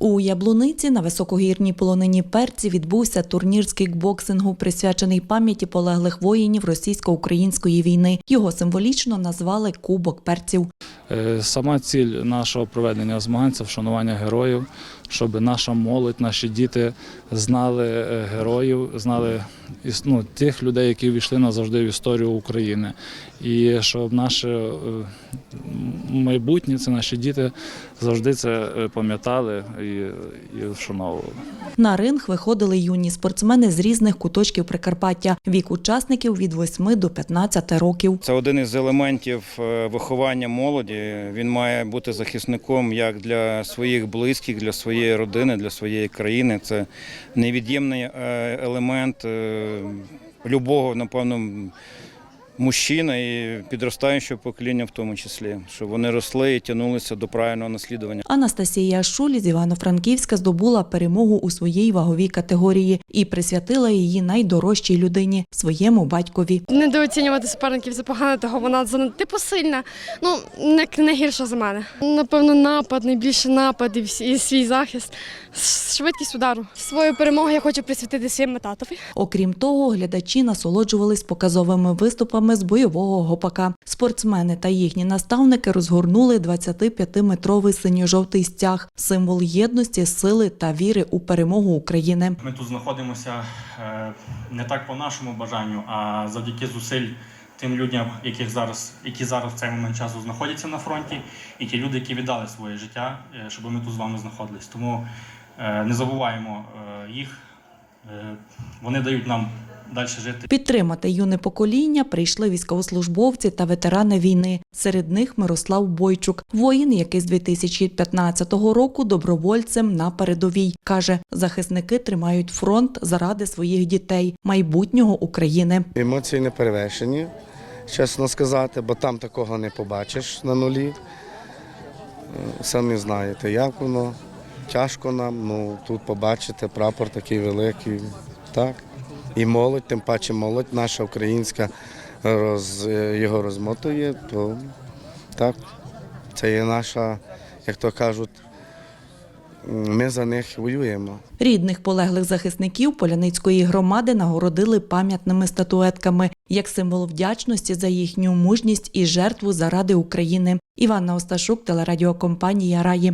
У Яблуниці на високогірній полонині перці відбувся турнір з кікбоксингу, присвячений пам'яті полеглих воїнів російсько-української війни. Його символічно назвали Кубок перців. Е, Сама ціль нашого проведення змагань це вшанування героїв, щоб наша молодь, наші діти знали е, героїв, знали ну, тих людей, які війшли назавжди в історію України. І щоб наше е, майбутнє, це наші діти завжди це пам'ятали і, і вшановували. На ринг виходили юні спортсмени з різних куточків Прикарпаття. Вік учасників від 8 до 15 років. Це один із елементів виховання молоді. Він має бути захисником як для своїх близьких, для своєї родини, для своєї країни. Це невід'ємний е, елемент е, любого, напевно, мужчина і підростаючого покоління в тому числі, щоб вони росли і тягнулися до правильного наслідування. Анастасія Шулі з Івано-Франківська здобула перемогу у своїй ваговій категорії і присвятила її найдорожчій людині своєму батькові. Недооцінювати суперників це погано, того вона типу сильна. Ну не, не гірша за мене. Напевно, напад, найбільше напад і, всі- і свій захист, швидкість удару. Свою перемогу я хочу присвятити своєму татові. Окрім того, глядачі насолоджувались показовими виступами з бойового гопака. Спортсмени та їхні наставники розгорнули 25-метровий синьо-жовтий стяг, символ єдності, сили та віри у перемогу України. Ми тут знаходимося е, не так по нашому бажанню, а завдяки зусиль тим людям, яких зараз, які зараз в цей момент часу знаходяться на фронті, і ті люди, які віддали своє життя, е, щоб ми тут з вами знаходились. Тому е, не забуваємо їх. Вони дають нам далі жити. Підтримати юне покоління прийшли військовослужбовці та ветерани війни. Серед них Мирослав Бойчук, воїн, який з 2015 року добровольцем на передовій. Каже, захисники тримають фронт заради своїх дітей, майбутнього України. Емоції не перевершені, чесно сказати, бо там такого не побачиш на нулі. Е, Самі знаєте, як воно. Тяжко нам, ну тут побачите, прапор такий великий. Так. І молодь, тим паче молодь наша українська роз, його розмотує, то так, це є наша, як то кажуть, ми за них воюємо. Рідних полеглих захисників Поляницької громади нагородили пам'ятними статуетками як символ вдячності за їхню мужність і жертву заради України. Іванна Осташук, телерадіокомпанія Раї.